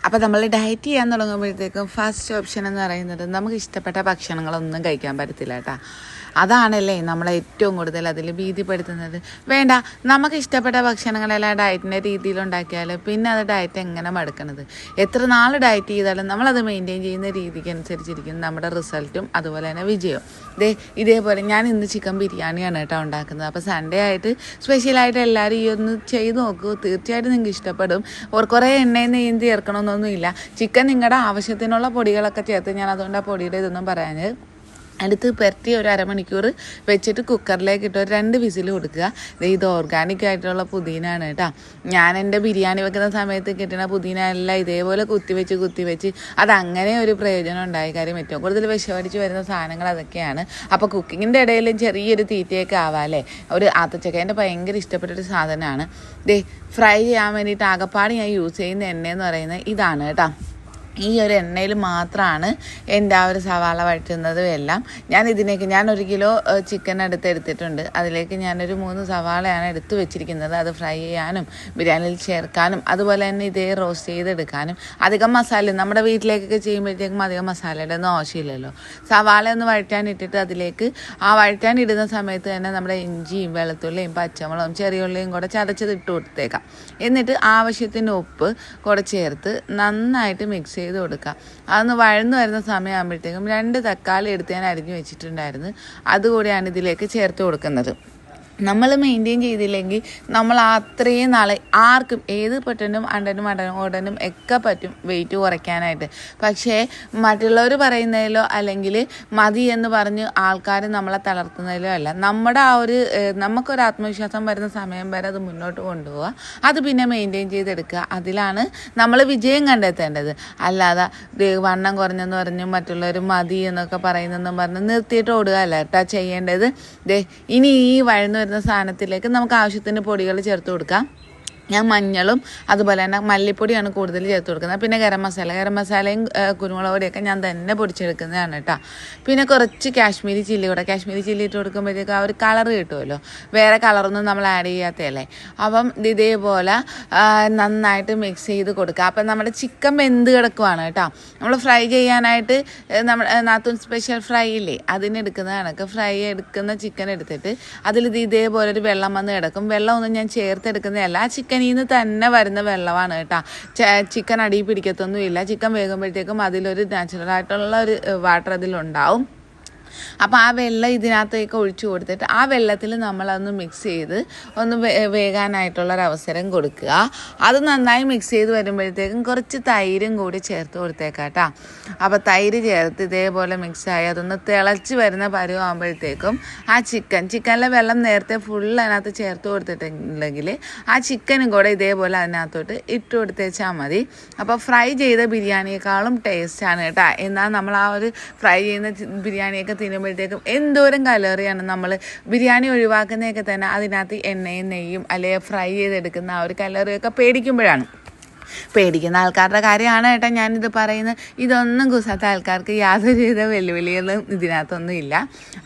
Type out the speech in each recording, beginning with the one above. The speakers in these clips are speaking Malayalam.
അപ്പോൾ നമ്മൾ ഡയറ്റ് ചെയ്യാൻ തുടങ്ങുമ്പോഴത്തേക്കും ഫസ്റ്റ് ഓപ്ഷൻ എന്ന് പറയുന്നത് നമുക്ക് ഇഷ്ടപ്പെട്ട ഭക്ഷണങ്ങളൊന്നും കഴിക്കാൻ പറ്റത്തില്ല കേട്ടോ. അതാണല്ലേ നമ്മളെ ഏറ്റവും കൂടുതൽ അതിൽ ഭീതിപ്പെടുത്തുന്നത്. വേണ്ട നമുക്ക് ഇഷ്ടപ്പെട്ട ഭക്ഷണങ്ങളെല്ലാം ഡയറ്റിന്റെ രീതിയിൽ ഉണ്ടാക്കിയാൽ പിന്നെ അത് ഡയറ്റ് എങ്ങനെ മടുക്കണത്? എത്ര നാൾ ഡയറ്റ് ചെയ്താലും നമ്മളത് മെയിന്റെയിൻ ചെയ്യുന്ന രീതിക്ക് അനുസരിച്ചിരിക്കും നമ്മുടെ റിസൾട്ടും അതുപോലെ തന്നെ വിജയവും. ദേ ഇതേപോലെ ഞാൻ ഇന്ന് ചിക്കൻ ബിരിയാണിയാണ് കേട്ടോ ഉണ്ടാക്കുന്നത്. അപ്പോൾ സൺഡേ ആയിട്ട് സ്പെഷ്യലായിട്ട് എല്ലാവരും ഈ ഒന്ന് ചെയ്ത് നോക്കൂ. തീർച്ചയായിട്ടും നിങ്ങൾക്ക് ഇഷ്ടപ്പെടും. കുറേ എണ്ണയിൽ നെയ്യും ചേർക്കണമെന്നൊന്നുമില്ല. ചിക്കൻ നിങ്ങളുടെ ആവശ്യത്തിനുള്ള പൊടികളൊക്കെ ചേർത്ത് ഞാൻ അതുകൊണ്ട് ആ പൊടിയുടെ ഇതൊന്നും പറയാഞ്ഞത് അടുത്ത് പുരട്ടി ഒരു അരമണിക്കൂർ വെച്ചിട്ട് കുക്കറിലേക്ക് ഇട്ട് ഒരു രണ്ട് വിസിൽ കൊടുക്കുക. ഇത് ഓർഗാനിക് ആയിട്ടുള്ള പുതിനാണ് കേട്ടോ. ഞാൻ എന്റെ ബിരിയാണി വെക്കുന്ന സമയത്ത് കിട്ടുന്ന പുതിന എല്ലാം ഇതേപോലെ കുത്തിവെച്ച് കുത്തിവെച്ച് അത് അങ്ങനെ ഒരു പ്രയോജനം ഉണ്ടായി. കാര്യം ഏറ്റവും കൂടുതൽ വിഷമടിച്ച് വരുന്ന സാധനങ്ങൾ അതൊക്കെയാണ്. അപ്പോൾ കുക്കിങ്ങിന്റെ ഇടയിൽ ചെറിയൊരു തീറ്റയൊക്കെ ആവാല്ലേ ഒരു ആത്തച്ചക്കേന്റെ ഭയങ്കര ഇഷ്ടപ്പെട്ടൊരു സാധനമാണ്. ദേ ഫ്രൈ ചെയ്യാൻ വേണ്ടിയിട്ട് ആകപ്പാട് ഞാൻ യൂസ് ചെയ്യുന്ന എണ്ണയെന്ന് പറയുന്നത് ഇതാണ് കേട്ടോ. ഈ ഒരു എണ്ണയിൽ മാത്രമാണ് എന്റെ ആ ഒരു സവാള വഴറ്റുന്നതും എല്ലാം. ഞാൻ ഇതിനേക്ക് ഞാൻ ഒരു കിലോ ചിക്കൻ എടുത്ത് എടുത്തിട്ടുണ്ട്. അതിലേക്ക് ഞാനൊരു മൂന്ന് സവാളയാണ് എടുത്തു വെച്ചിരിക്കുന്നത്. അത് ഫ്രൈ ചെയ്യാനും ബിരിയാണിയിൽ ചേർക്കാനും അതുപോലെ തന്നെ ഇതേ റോസ്റ്റ് ചെയ്തെടുക്കാനും. അധികം മസാല നമ്മുടെ വീട്ടിലേക്കൊക്കെ ചെയ്യുമ്പോഴത്തേക്കും അധികം മസാലയുടെ ഒന്നും ആവശ്യമില്ലല്ലോ. സവാള ഒന്ന് വഴറ്റാൻ ഇട്ടിട്ട് അതിലേക്ക് ആ വഴറ്റാൻ ഇടുന്ന സമയത്ത് തന്നെ നമ്മുടെ ഇഞ്ചിയും വെളുത്തുള്ളിയും പച്ചമുളകും ചെറിയുള്ളിയും കൂടെ ചതച്ചത് ഇട്ട് കൊടുത്തേക്കാം. എന്നിട്ട് ആവശ്യത്തിന് ഉപ്പ് കൂടെ ചേർത്ത് നന്നായിട്ട് മിക്സ് ചെയ്ത് കൊടുക്കുക അതൊന്ന് വഴന്നു വരുന്ന സമയമാകുമ്പോഴത്തേക്കും രണ്ട് തക്കാളി എടുത്ത് ഞാൻ അരിഞ്ഞു വെച്ചിട്ടുണ്ടായിരുന്നു. അതുകൂടിയാണ് ഇതിലേക്ക് ചേർത്ത് കൊടുക്കുന്നത്. നമ്മൾ മെയിന്റെയിൻ ചെയ്തില്ലെങ്കിൽ നമ്മൾ അത്രയും നാളെ ആർക്കും ഏത് പെട്ടനും അണ്ടനും അണ്ടനും ഓടനും ഒക്കെ പറ്റും വെയിറ്റ് കുറയ്ക്കാനായിട്ട്. പക്ഷേ മറ്റുള്ളവർ പറയുന്നതിലോ അല്ലെങ്കിൽ മതി എന്ന് പറഞ്ഞ് ആൾക്കാർ നമ്മളെ തളർത്തുന്നതിലോ അല്ല. നമ്മുടെ ആ ഒരു നമുക്കൊരു ആത്മവിശ്വാസം വരുന്ന സമയം വരെ അത് മുന്നോട്ട് കൊണ്ടുപോവുക. അത് പിന്നെ മെയിന്റെയിൻ ചെയ്തെടുക്കുക. അതിലാണ് നമ്മൾ വിജയം കണ്ടെത്തേണ്ടത്. അല്ലാതെ വണ്ണം കുറഞ്ഞെന്ന് പറഞ്ഞ് മറ്റുള്ളവർ മതി എന്നൊക്കെ പറയുന്നെന്നും പറഞ്ഞ് നിർത്തിയിട്ട് ഓടുക അല്ല കേട്ടോ ചെയ്യേണ്ടത്. ഇനി ഈ വഴന്നു വരുന്ന സാധനത്തിലേക്ക് നമുക്ക് ആവശ്യത്തിന് പൊടികൾ ചേർത്ത് കൊടുക്കാം. ഞാൻ മഞ്ഞളും അതുപോലെ തന്നെ മല്ലിപ്പൊടിയാണ് കൂടുതൽ ചേർത്ത് കൊടുക്കുന്നത്. പിന്നെ ഗരം മസാല ഗരം മസാലയും കുരുമുളക് പൊടിയൊക്കെ ഞാൻ തന്നെ പൊടിച്ചെടുക്കുന്നതാണ് കേട്ടോ. പിന്നെ കുറച്ച് കാശ്മീരി ചില്ലി കൂടെ കാശ്മീരി ചില്ലി ഇട്ട് കൊടുക്കുമ്പോഴത്തേക്ക് ആ ഒരു കളർ കിട്ടുമല്ലോ. വേറെ കളറൊന്നും നമ്മൾ ആഡ് ചെയ്യാത്തതല്ലേ? അപ്പം ഇതേപോലെ നന്നായിട്ട് മിക്സ് ചെയ്ത് കൊടുക്കുക. അപ്പം നമ്മുടെ ചിക്കൻ വെന്ത് കിടക്കുവാണ് കേട്ടോ. നമ്മൾ ഫ്രൈ ചെയ്യാനായിട്ട് നമ്മുടെ നാത്തൂൻ സ്പെഷ്യൽ ഫ്രൈ ഇല്ലേ അതിനെടുക്കുന്ന കണക്ക് ഫ്രൈ എടുക്കുന്ന ചിക്കൻ എടുത്തിട്ട് അതിൽ ഇത് ഇതേപോലെ ഒരു വെള്ളം വന്ന് കിടക്കും. വെള്ളമൊന്നും ഞാൻ ചേർത്തെടുക്കുന്നതല്ല ആ ചിക്കനിൽ നിന്ന് തന്നെ വരുന്ന വെള്ളമാണ് കേട്ടോ. ചിക്കൻ അടി പിടിക്കത്തൊന്നുമില്ല. ചിക്കൻ വേകുമ്പോഴത്തേക്കും അതിലൊരു നാച്ചുറൽ ആയിട്ടുള്ള ഒരു വാട്ടർ അതിലുണ്ടാവും. അപ്പോൾ ആ വെള്ളം ഇതിനകത്തേക്ക് ഒഴിച്ചു കൊടുത്തിട്ട് ആ വെള്ളത്തിൽ നമ്മളതൊന്ന് മിക്സ് ചെയ്ത് ഒന്ന് വേ- വേകാനായിട്ടുള്ള അവസരം കൊടുക്കുക. അത് നന്നായി മിക്സ് ചെയ്ത് വരുമ്പോഴത്തേക്കും കുറച്ച് തൈരും കൂടി ചേർത്ത് കൊടുത്തേക്കാം കേട്ടോ അപ്പോൾ തൈര് ചേർത്ത് ഇതേപോലെ മിക്സായി അതൊന്ന് തിളച്ച് വരുന്ന പരുവാകുമ്പോഴത്തേക്കും ആ ചിക്കൻ ചിക്കനിലെ വെള്ളം നേരത്തെ ഫുൾ അതിനകത്ത് ചേർത്ത് കൊടുത്തിട്ടുണ്ടെങ്കിൽ ആ ചിക്കനും കൂടെ ഇതേപോലെ അതിനകത്തോട്ട് ഇട്ട് കൊടുത്തേച്ചാൽ മതി. അപ്പോൾ ഫ്രൈ ചെയ്ത ബിരിയാണിയേക്കാളും ടേസ്റ്റാണ് കേട്ടോ എന്നാൽ നമ്മൾ ആ ഒരു ഫ്രൈ ചെയ്യുന്ന ബിരിയാണിയൊക്കെ തിന്നുമ്പോഴത്തേക്കും എന്തോരം കലറിയാണ് നമ്മൾ ബിരിയാണി ഒഴിവാക്കുന്നതൊക്കെ തന്നെ അതിനകത്ത് എണ്ണയും നെയ്യും അല്ലെങ്കിൽ ഫ്രൈ ചെയ്തെടുക്കുന്ന ആ ഒരു കലറിയൊക്കെ പേടിക്കുമ്പോഴാണ്. പേടിക്കുന്ന ആൾക്കാരുടെ കാര്യമാണ് കേട്ടോ ഞാനിത് പറയുന്നത്. ഇതൊന്നും കുസാത്ത ആൾക്കാർക്ക് യാതൊരു വിധ വെല്ലുവിളികളും ഇതിനകത്തൊന്നും ഇല്ല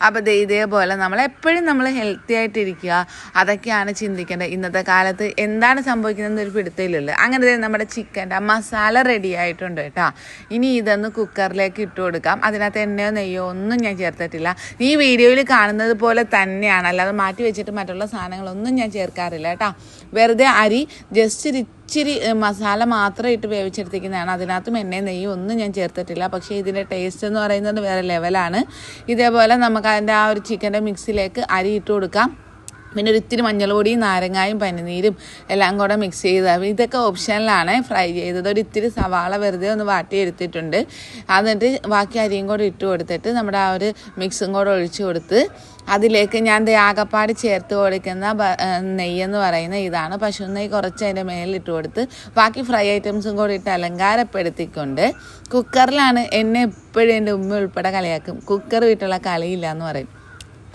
അപ്പോൾ ഇതേപോലെ നമ്മൾ എപ്പോഴും നമ്മൾ ഹെൽത്തി ആയിട്ടിരിക്കുക. അതൊക്കെയാണ് ചിന്തിക്കേണ്ടത്. ഇന്നത്തെ കാലത്ത് എന്താണ് സംഭവിക്കുന്നത് ഒരു പിടുത്തയില്ലല്ലോ അങ്ങനെ നമ്മുടെ ചിക്കന്റെ മസാല റെഡി ആയിട്ടുണ്ട് കേട്ടോ ഇനി ഇതൊന്ന് കുക്കറിലേക്ക് ഇട്ട് കൊടുക്കാം. അതിനകത്ത് എണ്ണയോ നെയ്യോ ഒന്നും ഞാൻ ചേർത്തിട്ടില്ല. ഈ വീഡിയോയിൽ കാണുന്നത് പോലെ തന്നെയാണ്. അല്ലാതെ മാറ്റി വെച്ചിട്ട് മറ്റുള്ള സാധനങ്ങളൊന്നും ഞാൻ ചേർക്കാറില്ല കേട്ടോ വെറുതെ അരി ജസ്റ്റ് ഇച്ചിരി മസാല മാത്രം ഇട്ട് വേവിച്ചെടുത്തിരിക്കുന്നതാണ്. അതിനകത്തും എണ്ണയും നെയ്യും ഒന്നും ഞാൻ ചേർത്തിട്ടില്ല. പക്ഷേ ഇതിന്റെ ടേസ്റ്റ് എന്ന് പറയുന്നത് വേറെ ലെവലാണ് ഇതേപോലെ നമുക്ക് അതിന്റെ ആ ഒരു ചിക്കന്റെ മിക്സിലേക്ക് അരി ഇട്ട് കൊടുക്കാം. പിന്നെ ഒരു ഇത്തിരി മഞ്ഞൾപ്പൊടിയും നാരങ്ങായും പനിനീരും എല്ലാം കൂടെ മിക്സ് ചെയ്ത് ഇതൊക്കെ ഓപ്ഷനിലാണ് ഫ്രൈ ചെയ്തത് ഒരു ഇത്തിരി സവാള വെറുതെ ഒന്ന് വാട്ടി എടുത്തിട്ടുണ്ട് എന്നിട്ട് ബാക്കി അരിയും കൂടെ ഇട്ട് കൊടുത്തിട്ട് നമ്മുടെ ആ ഒരു മിക്സും കൂടെ ഒഴിച്ചു കൊടുത്ത് അതിലേക്ക് ഞാൻ ആകപ്പാട് ചേർത്ത് കൊടുക്കുന്ന നെയ്യെന്ന് പറയുന്ന ഇതാണ്. പശു നെയ്യ് കുറച്ച് അതിന്റെ മേലിൽ ഇട്ട് കൊടുത്ത് ബാക്കി ഫ്രൈ ഐറ്റംസും കൂടി ഇട്ട് അലങ്കാരപ്പെടുത്തിക്കൊണ്ട് കുക്കറിലാണ് എന്നെ എപ്പോഴും എന്റെ ഉമ്മ ഉൾപ്പെടെ കളിയാക്കും. കുക്കർ വീട്ടുള്ള കളിയില്ല എന്ന് പറയും.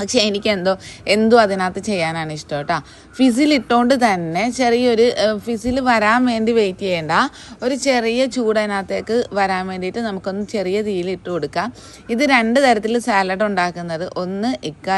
പക്ഷേ എനിക്ക് എന്തോ എന്തോ അതിനകത്ത് ചെയ്യാനാണ് ഇഷ്ടം കേട്ടോ. ഫിസിൽ ഇട്ടുകൊണ്ട് തന്നെ ചെറിയൊരു ഫിസിൽ വരാൻ വേണ്ടി വെയിറ്റ് ചെയ്യേണ്ട. ഒരു ചെറിയ ചൂട് അതിനകത്തേക്ക് വരാൻ വേണ്ടിയിട്ട് നമുക്കൊന്ന് ചെറിയ തീയിൽ ഇട്ട് കൊടുക്കാം. ഇത് രണ്ട് തരത്തിൽ സാലഡ് ഉണ്ടാക്കുന്നത്. ഒന്ന് ഇക്ക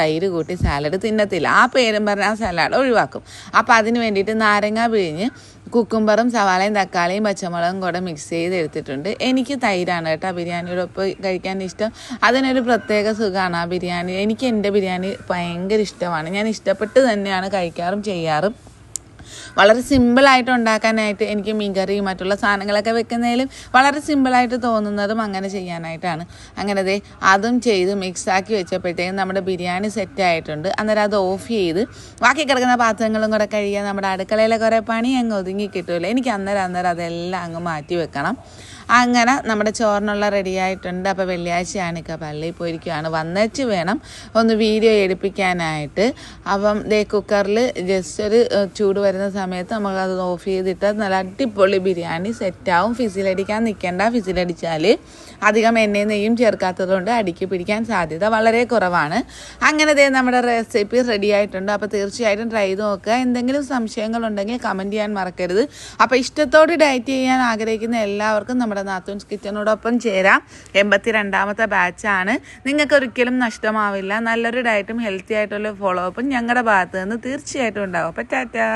തൈര് കൂട്ടി സാലഡ് തിന്നത്തില്ല. ആ പേരും പറഞ്ഞ ആ സലാഡ് ഒഴിവാക്കും. അപ്പോൾ അതിന് വേണ്ടിയിട്ട് നാരങ്ങ പിഴിഞ്ഞ് കുക്കുംബറും സവാളയും തക്കാളിയും പച്ചമുളകും കൂടെ മിക്സ് ചെയ്ത് എടുത്തിട്ടുണ്ട് എനിക്ക് തൈരാണ് കേട്ടോ ബിരിയാണിയുടെ ഒപ്പം കഴിക്കാൻ ഇഷ്ടം. അതിനൊരു പ്രത്യേക സുഖമാണ് ആ ബിരിയാണി. എനിക്ക് എന്റെ ബിരിയാണി ഭയങ്കര ഇഷ്ടമാണ്. ഞാൻ ഇഷ്ടപ്പെട്ട് തന്നെയാണ് കഴിക്കാറും ചെയ്യാറും. വളരെ സിമ്പിളായിട്ട് ഉണ്ടാക്കാനായിട്ട് എനിക്ക് മീൻകറിയും മറ്റുള്ള സാധനങ്ങളൊക്കെ വെക്കുന്നതിലും വളരെ സിമ്പിളായിട്ട് തോന്നുന്നതും അങ്ങനെ ചെയ്യാനായിട്ടാണ്. അങ്ങനെ ദേ അതും ചെയ്ത് മിക്സാക്കി വെച്ചപ്പോഴത്തേക്കും നമ്മുടെ ബിരിയാണി സെറ്റ് ആയിട്ടുണ്ട്. അന്നേരം അത് ഓഫ് ചെയ്ത് ബാക്കി കിടക്കുന്ന പാത്രങ്ങളും കൂടെ കഴിയാൻ നമ്മുടെ അടുക്കളയിലെ കുറേ പണി അങ്ങ് ഒതുങ്ങി കിട്ടുമല്ലോ എനിക്ക് അന്നേരം അന്നേരം അതെല്ലാം അങ്ങ് മാറ്റി വെക്കണം. അങ്ങനെ നമ്മുടെ ചോറിനുള്ള റെഡി ആയിട്ടുണ്ട്. അപ്പോൾ വെള്ളിയാഴ്ചയാണ് ഇക്ക പള്ളിയിൽ പോയിരിക്കുകയാണ് വന്നേച്ച് വേണം ഒന്ന് വീഡിയോ എടുപ്പിക്കാനായിട്ട്. അപ്പം ദേ കുക്കറിൽ ജസ്റ്റ് ഒരു ചൂട് വരുന്ന സമയത്ത് നമുക്കത് ഓഫ് ചെയ്തിട്ട് നല്ല അടിപൊളി ബിരിയാണി സെറ്റാവും ഫിസിലടിക്കാൻ നിൽക്കേണ്ട ഫിസിലടിച്ചാൽ അധികം എണ്ണയും നെയ്യും ചേർക്കാത്തത് കൊണ്ട് അടിക്ക് പിടിക്കാൻ സാധ്യത വളരെ കുറവാണ്. അങ്ങനെ ദേ നമ്മുടെ റെസിപ്പി റെഡി ആയിട്ടുണ്ട്. അപ്പോൾ തീർച്ചയായിട്ടും ട്രൈ ചെയ്ത് നോക്കുക. എന്തെങ്കിലും സംശയങ്ങളുണ്ടെങ്കിൽ കമന്റ് ചെയ്യാൻ മറക്കരുത്. അപ്പോൾ ഇഷ്ടത്തോട് ഡയറ്റ് ചെയ്യാൻ ആഗ്രഹിക്കുന്ന എല്ലാവർക്കും നമ്മുടെ നാത്തൂൻസ് കിച്ചനോടൊപ്പം ചേരാം. എൺപത്തി രണ്ടാമത്തെ ബാച്ചാണ് നിങ്ങൾക്ക് ഒരിക്കലും നഷ്ടമാവില്ല. നല്ലൊരു ഡയറ്റും ഹെൽത്തി ആയിട്ടുള്ള ഫോളോ അപ്പും ഞങ്ങളുടെ ഭാഗത്ത് നിന്ന് തീർച്ചയായിട്ടും ഉണ്ടാവും. അപ്പം ടാറ്റാ.